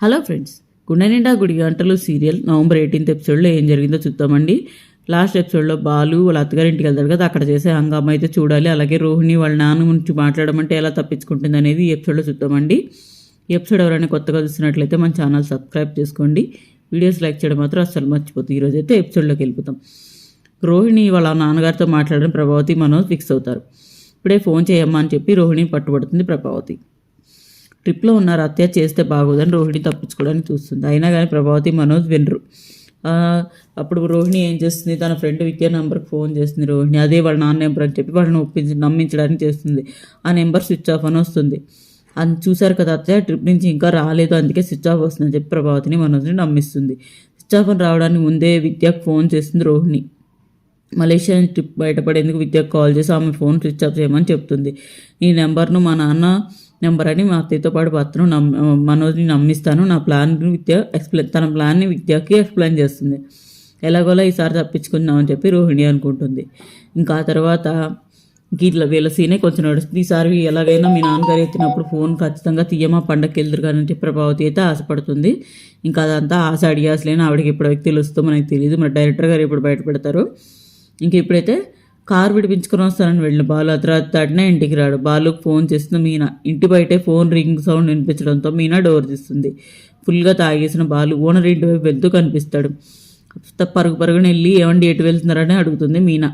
Hello friends గుండె నిండా గుడి గంటలు సీరియల్ నవంబర్ ఎయిటీన్త్ ఎపిసోడ్లో ఏం జరిగిందో చూద్దామండి. లాస్ట్ ఎపిసోడ్లో బాలు వాళ్ళ అత్తగారింటికి వెళ్తాడు కదా అక్కడ చేసే హంగామా అయితే చూడాలి. అలాగే రోహిణి వాళ్ళ నాన్న గురించి మాట్లాడమంటే ఎలా తప్పించుకుంటుంది అనేది ఈ ఎపిసోడ్లో చూద్దామండి. ఈ ఎపిసోడ్ ఎవరైనా కొత్తగా చూసినట్లయితే మన ఛానల్ సబ్స్క్రైబ్ చేసుకోండి. వీడియోస్ లైక్ చేయడం మాత్రం అస్సలు మర్చిపోతుంది ఈరోజు అయితే ఎపిసోడ్లోకి వెళ్ళిపోతాం. రోహిణి వాళ్ళ నాన్నగారితో మాట్లాడడం ప్రభావతి మనోజ్ ఫిక్స్ అవుతారు. ఇప్పుడే ఫోన్ చేయమ్మా అని చెప్పి రోహిణి పట్టుబడుతుంది ప్రభావతి. ట్రిప్లో ఉన్నారు హత్య చేస్తే బాగోదని రోహిణి తప్పించుకోవడానికి చూస్తుంది. అయినా కానీ ప్రభావతి మనోజ్ వినరు. అప్పుడు రోహిణి ఏం చేస్తుంది? తన ఫ్రెండ్ విద్యా నెంబర్కి ఫోన్ చేస్తుంది రోహిణి. అదే వాళ్ళ నాన్న నెంబర్ అని చెప్పి వాళ్ళని ఒప్పించి నమ్మించడానికి చేస్తుంది. ఆ నెంబర్ స్విచ్ ఆఫ్ అని వస్తుంది. అని చూశారు కదా అత్తయ్య ట్రిప్ నుంచి ఇంకా రాలేదు. అందుకే స్విచ్ ఆఫ్ వస్తుందని చెప్పి ప్రభావతిని మనోజ్ని నమ్మిస్తుంది. స్విచ్ ఆఫ్ అని రావడానికి ముందే విద్యకు ఫోన్ చేస్తుంది రోహిణి. మలేషియా ట్రిప్ బయటపడేందుకు విద్యకు కాల్ చేసి ఆమె ఫోన్ స్విచ్ ఆఫ్ చేయమని చెప్తుంది. ఈ నెంబర్ను మా నాన్న నెంబర్ అని మా అత్తయ్యతో పాటు భర్తను నమ్ మనోజ్ని నమ్మిస్తాను. నా ప్లాన్ విద్య ఎక్స్ప్లెయిన్ తన ప్లాన్ని విద్యకి ఎక్స్ప్లెయిన్ చేస్తుంది. ఎలాగోలా ఈసారి తప్పించుకుందామని చెప్పి రోహిణి అనుకుంటుంది. ఇంకా ఆ తర్వాత ఇట్లా వీళ్ళ సీనే కొంచెం నడుస్తుంది. ఈసారి ఎలాగైనా మీ నాన్నగారు ఎత్తినప్పుడు ఫోన్ ఖచ్చితంగా తీయమా పండగకి వెళ్తారు కానీ చెప్పి ప్రభావతి అయితే ఆశపడుతుంది. ఇంకా అదంతా ఆశ అడిగాసలేని ఆవిడకి ఎప్పుడు తెలుస్తుందో మనకి తెలియదు మరి డైరెక్టర్ గారు ఇప్పుడు బయటపెడతారు? ఇంక ఇప్పుడైతే కారు విడిపించుకొని వస్తానని వెళ్ళిన బాలు. అర్ధరాత్రి దాటినా ఇంటికి రాడు. బాలుకు ఫోన్ చేస్తున్న మీనా. ఇంటి బయటే ఫోన్ రింగ్ సౌండ్ వినిపించడంతో మీనా డోర్ తీస్తుంది. ఫుల్గా తాగేసిన బాలు ఓనర్ ఇంటి వైపు వెళ్తూ కనిపిస్తాడు. పరుగు పరుగున వెళ్ళి ఏమండి ఎటు వెళ్తున్నారని అడుగుతుంది మీనా.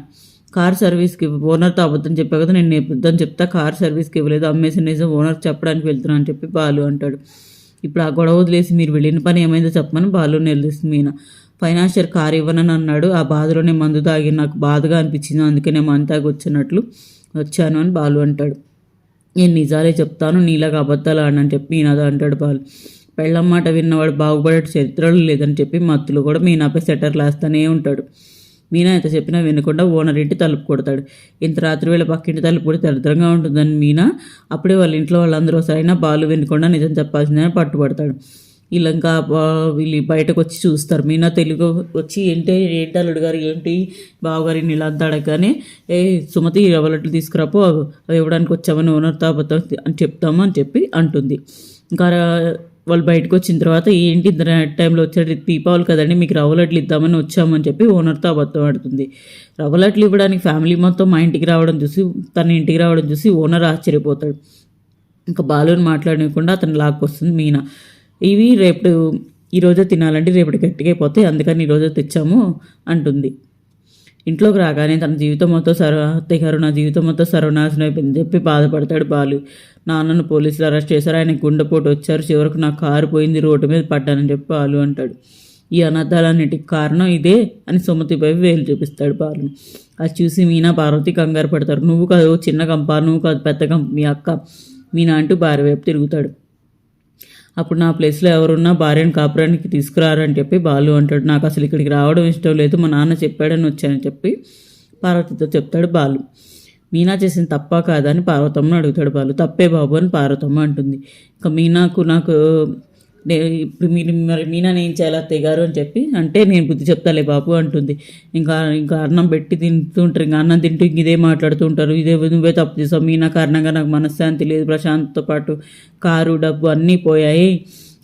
కార్ సర్వీస్కి ఓనర్తో అబద్ధం చెప్పా కదా నేను అబద్ధం చెప్తా. కార్ సర్వీస్కి ఇవ్వలేదు. అమ్మేసిన నిజం ఓనర్ చెప్పడానికి వెళ్తున్నా అని చెప్పి బాలు అంటాడు. ఇప్పుడు ఆ గొడవ వదిలేసి మీరు వెళ్ళిన పని ఏమైందో చెప్పమని బాలు నిలదీస్తుంది మీనా. ఫైనాన్షియర్ కార్ ఇవ్వనని అన్నాడు. ఆ బాధలోనే మందు తాగి నాకు బాధగా అనిపించింది. అందుకే నేను మందు తాగి వచ్చినట్లు వచ్చాను అని బాలు అంటాడు. నేను నిజాలే చెప్తాను నీలాగా అబద్ధాలు ఆడనని చెప్పి మీనాతో అంటాడు బాలు. పెళ్ళం మాట విన్నవాడు బాగుపడే చరిత్రలు లేదని చెప్పి మత్తులు కూడా మీనాపై సెటర్ లేస్తానే ఉంటాడు. మీనా ఎంత చెప్పినా వినకుండా ఓనర్ ఇంటి తలుపు కొడతాడు. ఇంత రాత్రి వేళ పక్కింటి తలుపు కూడా దరిద్రంగా ఉంటుందని మీనా అప్పుడే వాళ్ళ ఇంట్లో వాళ్ళందరూ సరైన బాలు వినకుండా నిజం చెప్పాల్సిందని పట్టుబడతాడు. వీళ్ళు ఇంకా వీళ్ళు బయటకు వచ్చి చూస్తారు. మీనా తెలుగు వచ్చి ఏంటి ఏంటి అల్లుడు గారు ఏంటి బావగారిని ఇలా అంతా అడగగానే ఏ సుమతి ఎవరట్లు తీసుకురాపో అవి ఇవ్వడానికి వచ్చామని ఓనర్తో అబద్ధం అని చెప్తాము అని చెప్పి అంటుంది. ఇంకా వాళ్ళు బయటకు వచ్చిన తర్వాత ఏంటి టైంలో వచ్చాడు దీపావళి కదండి మీకు రవ్వలట్లు ఇద్దామని వచ్చామని చెప్పి ఓనర్తో అబద్ధం ఆడుతుంది రవ్వలట్లు ఇవ్వడానికి ఫ్యామిలీ మొత్తం మా ఇంటికి రావడం చూసి తన ఇంటికి రావడం చూసి ఓనర్ ఆశ్చర్యపోతాడు. ఇంకా బాలుని మాట్లాడకుండా అతను లాక్కొస్తుంది మీనా. ఇవి రేపు ఈరోజే తినాలంటే రేపటి గట్టిగా అందుకని ఈరోజే తెచ్చాము అంటుంది. ఇంట్లోకి రాగానే తన జీవితం మొత్తం సర్వ అత్తయ్య గారు నా జీవితం మొత్తం సర్వనాశనం అయిపోయింది చెప్పి బాధపడతాడు బాలు. నాన్నను పోలీసులు అరెస్ట్ చేశారు ఆయన గుండెపోటు వచ్చారు చివరకు నా కారు పోయింది రోడ్డు మీద పడ్డానని చెప్పి బాలు అంటాడు. ఈ అనర్థాలన్నిటికి కారణం ఇదే అని సుమతిపై వేలు చూపిస్తాడు బాలు. అది చూసి మీనా పార్వతి కంగారు పడతారు. నువ్వు కాదు చిన్న కంప నువ్వు కాదు పెద్ద కంప మీ అక్క మీనా అంటూ భార్య వైపు తిరుగుతాడు. అప్పుడు నా ప్లేస్లో ఎవరున్నా భార్యను కాపురానికి తీసుకురారని చెప్పి బాలు అంటాడు. నాకు అసలు ఇక్కడికి రావడం ఇష్టం లేదు. మా నాన్న చెప్పాడని వచ్చానని చెప్పి పార్వతితో చెప్తాడు బాలు. మీనా చేసిన తప్పా కాదని పార్వతమ్మను అడుగుతాడు బాలు. తప్పే బాబు అని పార్వతమ్మ అంటుంది. ఇంకా మీనాకు నాకు మీరు మరి మీనా నేను చేయాలి అత్తయ్య గారు అని చెప్పి అంటే నేను బుద్ధి చెప్తాలే బాబు అంటుంది. ఇంకా ఇంకా అన్నం పెట్టి తింటుంటారు ఇంకా అన్నం తింటూ ఇంక ఇదే మాట్లాడుతూ ఉంటారు. ఇదే నువ్వే తప్పు చేసావు. మీనా కారణంగా నాకు మనశ్శాంతి లేదు ప్రశాంత్తో పాటు కారు డబ్బు అన్నీ పోయాయి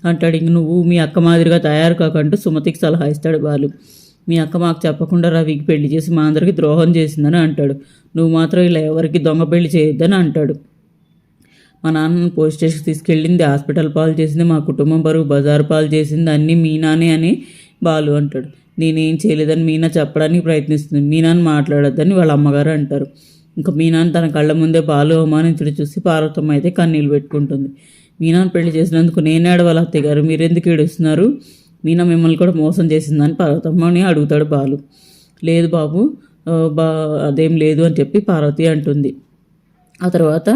అంటాడు. ఇంక నువ్వు మీ అక్క మాదిరిగా తయారు కాకంటూ సుమతికి సలహా ఇస్తాడు బాలు. మీ అక్క మాకు చెప్పకుండా రవికి పెళ్ళి చేసి మా అందరికి ద్రోహం చేసిందని అంటాడు. నువ్వు మాత్రం ఇలా ఎవరికి దొంగ పెళ్ళి చేయొద్దని అంటాడు. మా నాన్నను పోలీస్ స్టేషన్కి తీసుకెళ్ళింది హాస్పిటల్ పాలు చేసింది మా కుటుంబం బరువు బజారు పాలు చేసింది అన్నీ మీనానే అని బాలు అంటాడు. నేనేం చేయలేదని మీనా చెప్పడానికి ప్రయత్నిస్తుంది. మీనాని మాట్లాడొద్దని వాళ్ళ అమ్మగారు అంటారు. ఇంకా మీనాని తన కళ్ళ ముందే బాలు అవమానించడం చూసి పార్వతమ్మ అయితే కన్నీళ్ళు పెట్టుకుంటుంది. మీనాను పెళ్ళి చేసినందుకు నేనే అడవాలి అత్తయ్య గారు? మీరెందుకు ఏడుస్తున్నారు? మీనా మిమ్మల్ని కూడా మోసం చేసిందని పార్వతమ్మని అడుగుతాడు బాలు. లేదు బాబు బా అదేం లేదు అని చెప్పి పార్వతి అంటుంది. ఆ తర్వాత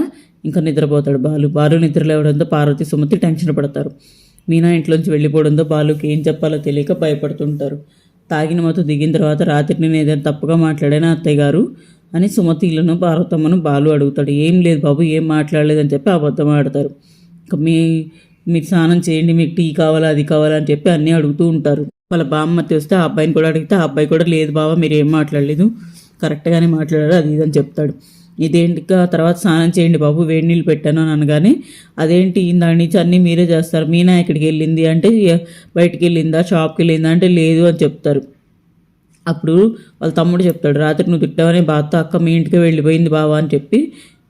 ఇంకా నిద్రపోతాడు బాలు. బాలు నిద్ర లేవడంతో పార్వతి సుమతి టెన్షన్ పడతారు. మీనా ఇంట్లోంచి వెళ్ళిపోవడంతో బాలుకి ఏం చెప్పాలో తెలియక భయపడుతుంటారు. తాగిన మొత్తం దిగిన తర్వాత రాత్రి నేను ఏదైనా తప్పుగా మాట్లాడానా అత్తయ్య గారు? అని సుమతి పార్వతమ్మను బాలు అడుగుతాడు. ఏం లేదు బాబు ఏం మాట్లాడలేదని చెప్పి అబద్ధం ఆడతారు. ఇంకా మీ మీరు స్నానం చేయండి మీకు టీ కావాలా అది కావాలా అని చెప్పి అన్నీ అడుగుతూ ఉంటారు. వాళ్ళ బామ్మతి వస్తే ఆ అబ్బాయిని కూడా అడిగితే ఆ అబ్బాయి కూడా లేదు బాబా మీరు ఏం మాట్లాడలేదు. కరెక్ట్గానే మాట్లాడారు అది ఇది అని చెప్తాడు. ఇదేంటి తర్వాత స్నానం చేయండి బాబు వేడి నీళ్ళు పెట్టాను అని అనగానే అదేంటి దాని నుంచి అన్నీ మీరే చేస్తారు? మీనా ఎక్కడికి వెళ్ళింది అంటే బయటికి వెళ్ళిందా? షాప్కి వెళ్ళిందా? అంటే లేదు అని చెప్తారు. అప్పుడు వాళ్ళ తమ్ముడు చెప్తాడు రాత్రి నువ్వు తిట్టావనే బాధతో అక్క మీ ఇంటికి వెళ్ళిపోయింది బావా అని చెప్పి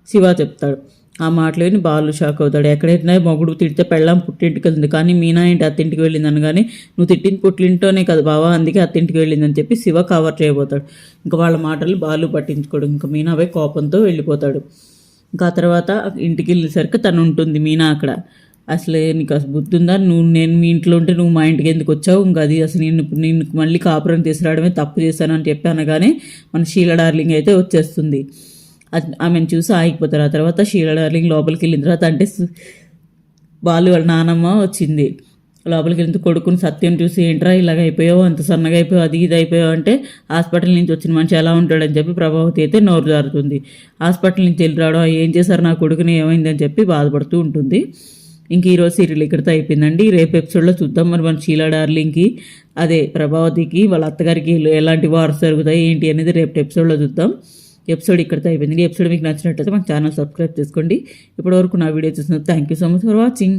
శివ చెప్తాడు. ఆ మాటలు విని బాలు షాక్ అవుతాడు. ఎక్కడైనా మొగుడు తిడితే పెళ్ళాం పుట్టింటికి వెళ్తుంది. కానీ మీనా ఏంటి అత్తింటికి వెళ్ళింది అనగానే నువ్వు తిట్టిన పుట్టింటోనే కదా బావా అందుకే అత్తింటికి వెళ్ళిందని చెప్పి శివ కవర్ చేయబోతాడు. ఇంకా వాళ్ళ మాటలు బాలు పట్టించుకోడు. ఇంకా మీనా పోయి కోపంతో వెళ్ళిపోతాడు. ఇంకా ఆ తర్వాత ఇంటికి వెళ్ళేసరికి తను ఉంటుంది మీనా అక్కడ. అసలు నీకు అసలు బుద్ధి ఉందా నువ్వు నేను మీ ఇంట్లో ఉంటే నువ్వు మా ఇంటికి ఎందుకు వచ్చావు? ఇంకా అది అసలు నేను నేను మళ్ళీ కాపురం తీసుకురావడమే తప్పు చేశాను అని చెప్పి అనగానే మన షీల డార్లింగ్ అయితే వచ్చేస్తుంది. ఆమెను చూసి ఆగిపోతారు. ఆ తర్వాత షీలా డార్లింగ్ లోపలికి వెళ్ళిన తర్వాత అంటే వాళ్ళు వాళ్ళ నానమ్మ వచ్చింది. లోపలికి వెళ్తే కొడుకుని సత్యం చూసి ఏంట్రా ఇలాగ అయిపోయావు? అంత సన్నగా అయిపోయావు? అది ఇది అయిపోయావు? అంటే హాస్పిటల్ నుంచి వచ్చిన మనిషి ఎలా ఉంటాడని చెప్పి ప్రభావతి అయితే నోరు జారుతుంది. హాస్పిటల్ నుంచి వెళ్ళి రావడం ఏం చేశారు? నా కొడుకుని ఏమైందని చెప్పి బాధపడుతూ ఉంటుంది. ఇంక ఈరోజు సీరియల్ ఇక్కడితో అయిపోయిందండి. రేపు ఎపిసోడ్లో చూద్దాం. మరి మన షీలా డార్లింగ్కి అదే ప్రభావతికి వాళ్ళ అత్తగారికి ఎలాంటి వార్స్ జరుగుతాయి ఏంటి అనేది రేపు ఎపిసోడ్లో చూద్దాం. ఎపిసోడ్ ఇక్కడితో అయిపోయింది. ఈ ఎపిసోడ్ మీకు నచ్చినట్లయితే మన ఛానల్ సబ్స్క్రైబ్ చేసుకోండి. ఇప్పటివరకు నా వీడియో చూసినందుకు thank you so much for watching.